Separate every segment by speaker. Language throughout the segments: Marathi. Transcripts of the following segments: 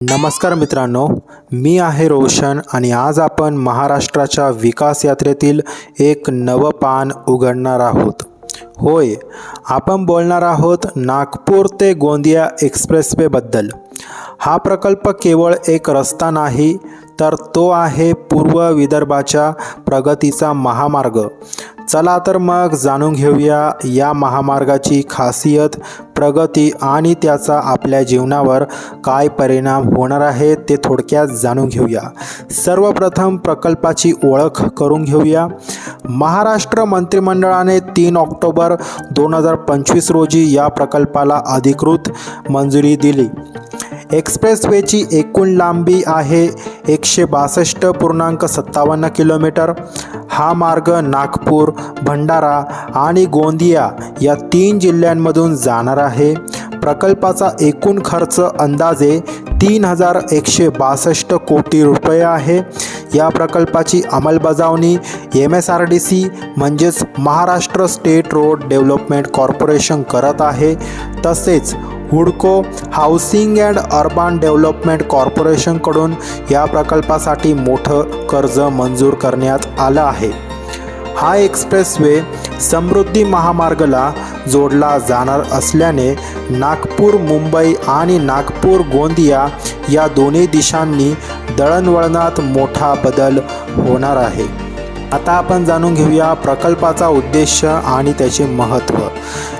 Speaker 1: नमस्कार मित्रांनो मी आहे रोशन आणि आज आपण महाराष्ट्राच्या विकास यात्रेतील एक नवं पान उघडणार आहोत. होय आपण बोलणार आहोत नागपूर ते गोंदिया एक्सप्रेसवेबद्दल हा प्रकल्प केवळ एक रस्ता नाही तर तो आहे पूर्व विदर्भाच्या प्रगतीचा महामार्ग. चला तर मग जाणून घेऊया या महामार्गाची खासियत प्रगती आणि त्याचा आपल्या जीवनावर काय परिणाम होणार आहे ते थोडक्यात जाणून घेऊया. सर्वप्रथम प्रकल्पाची ओळख करून घेऊया. महाराष्ट्र मंत्रिमंडळाने तीन ऑक्टोबर दोन हजार पंचवीस रोजी या प्रकल्पाला अधिकृत मंजुरी दिली. एक्सप्रेसवेची एकूण लांबी आहे एकशे बासष्ट पूर्णांक सत्तावन्न किलोमीटर. हा मार्ग नागपूर भंडारा आणि गोंदिया या तीन जिल्ह्यांमधून जाणार आहे. प्रकल्पाचा एकूण खर्च अंदाजे तीन हजार एकशे बासष्ट कोटी रुपये आहे. या प्रकल्पाची अंमलबजावणी M S R D C म्हणजेच Maharashtra state road development corporation करत आहे. तसेच हुडको हाऊसिंग अँड अर्बन डेव्हलपमेंट कॉर्पोरेशनकडून या प्रकल्पासाठी मोठं कर्ज मंजूर करण्यात आलं आहे. हा एक्सप्रेसवे समृद्धी महामार्गला जोडला जाणार असल्याने नागपूर मुंबई आणि नागपूर गोंदिया या दोन्ही दिशांनी दळणवळणात मोठा बदल होणार आहे. आता आपण जाणून घेऊया प्रकल्पाचा उद्देश आणि त्याचे महत्त्व.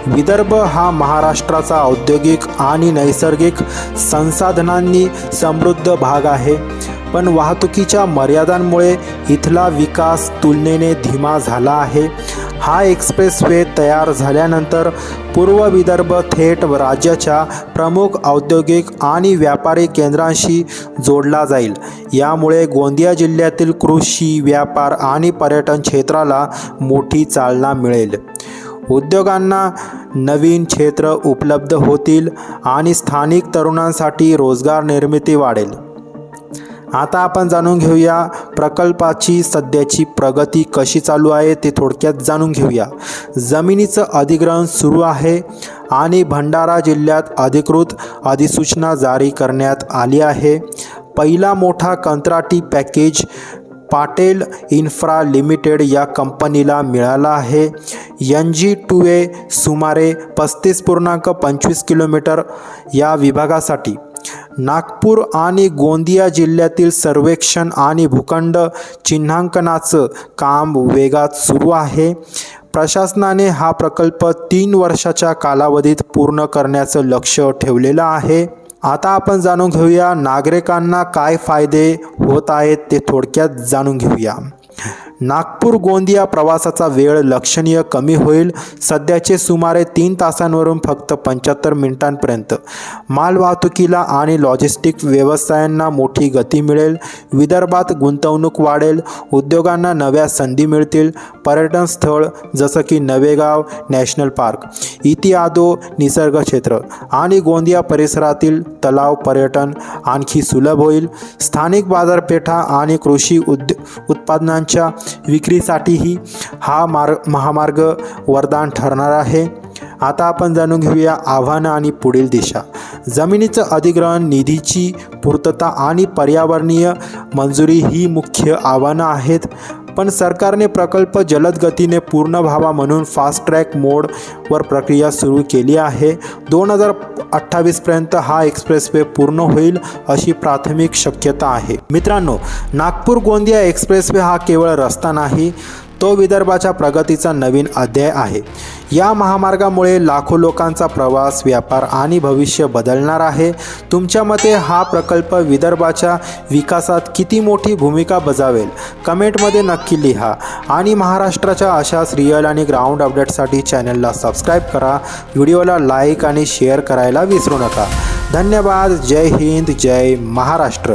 Speaker 1: विदर्भ हा महाराष्ट्राचा औद्योगिक आणि नैसर्गिक संसाधनांनी समृद्ध भाग आहे. पण वाहतुकीच्या मर्यादांमुळे इथला विकास तुलनेने धीमा झाला आहे. हा एक्सप्रेसवे तयार झाल्यानंतर पूर्व विदर्भ थेट राज्याच्या प्रमुख औद्योगिक आणि व्यापारी केंद्रांशी जोडला जाईल. यामुळे गोंदिया जिल्ह्यातील कृषी व्यापार आणि पर्यटन क्षेत्राला मोठी चालना मिळेल. उद्योगांना नवीन क्षेत्र उपलब्ध होतील आणि स्थानिक तरुणांसाठी रोजगार निर्मिती वाढेल. आता आपण जाणून घेऊया प्रकल्पाची सध्याची प्रगती कशी चालू आहे ते थोडक्यात जाणून घेऊया. जमिनीचं अधिग्रहण सुरू आहे आणि भंडारा जिल्ह्यात अधिकृत अधिसूचना जारी करण्यात आली आहे. पहिला मोठा कंत्राटी पॅकेज पाटेल इन्फ्रा लिमिटेड या कंपनीला मिळाला आहे. एन जी टू ए सुमारे पस्तीस पूर्णांक पंचवीस किलोमीटर या विभागासाठी. नागपूर आणि गोंदिया जिल्ह्यातील सर्वेक्षण आणि भूखंड चिन्हांकनाचं काम वेगात सुरू आहे. प्रशासनाने हा प्रकल्प तीन वर्षाच्या कालावधीत पूर्ण करण्याचं लक्ष ठेवलेलं आहे. आता आपण जाणून घेऊया नागरिकांना काय फायदे होत आहेत ते थोडक्यात जाणून घेऊया. नागपूर गोंदिया प्रवासाचा वेळ लक्षणीय कमी होईल. सध्याचे सुमारे तीन तासांवरून फक्त पंच्याहत्तर मिनिटांपर्यंत. मालवाहतुकीला आणि लॉजिस्टिक व्यवसायांना मोठी गती मिळेल. विदर्भात गुंतवणूक वाढेल. उद्योगांना नव्या संधी मिळतील. पर्यटन स्थळ जसं की नवेगाव नॅशनल पार्क इतिआदो निसर्ग क्षेत्र आणि गोंदिया परिसरातील तलाव पर्यटन आणखी सुलभ होईल. स्थानिक बाजारपेठा आणि कृषी उद्य उत्पादनांच्या विक्रीसाठीही हा मार्ग महामार्ग वरदान ठरणार आहे. आता आपण जाणून घेऊया आव्हानं आणि पुढील दिशा. जमिनीचं अधिग्रहण निधीची पूर्तता आणि पर्यावरणीय मंजुरी ही मुख्य आव्हानं आहेत. पण सरकारने प्रकल्प जलद गतीने पूर्ण व्हावा म्हणून फास्ट ट्रॅक मोडवर प्रक्रिया सुरू केली आहे. दोन हजार अठ्ठावीसपर्यंत हा एक्सप्रेसवे पूर्ण होईल अशी प्राथमिक शक्यता आहे. मित्रांनो नागपूर गोंदिया एक्सप्रेसवे हा केवळ रस्ता नाही तो विदर्भाच्या प्रगतीचा नवीन अध्याय आहे. या महामार्गामुळे लाखो लोकांचा प्रवास व्यापार आणि भविष्य बदलणार आहे. तुमच्या मते हा प्रकल्प विदर्भाच्या विकासात किती मोठी भूमिका बजावेल? कमेंटमध्ये नक्की लिहा. आणि महाराष्ट्राच्या अशाच रिअल आणि ग्राउंड अपडेटसाठी चॅनलला सबस्क्राईब करा. व्हिडिओला लाईक आणि शेअर करायला विसरू नका. धन्यवाद. जय हिंद. जय महाराष्ट्र.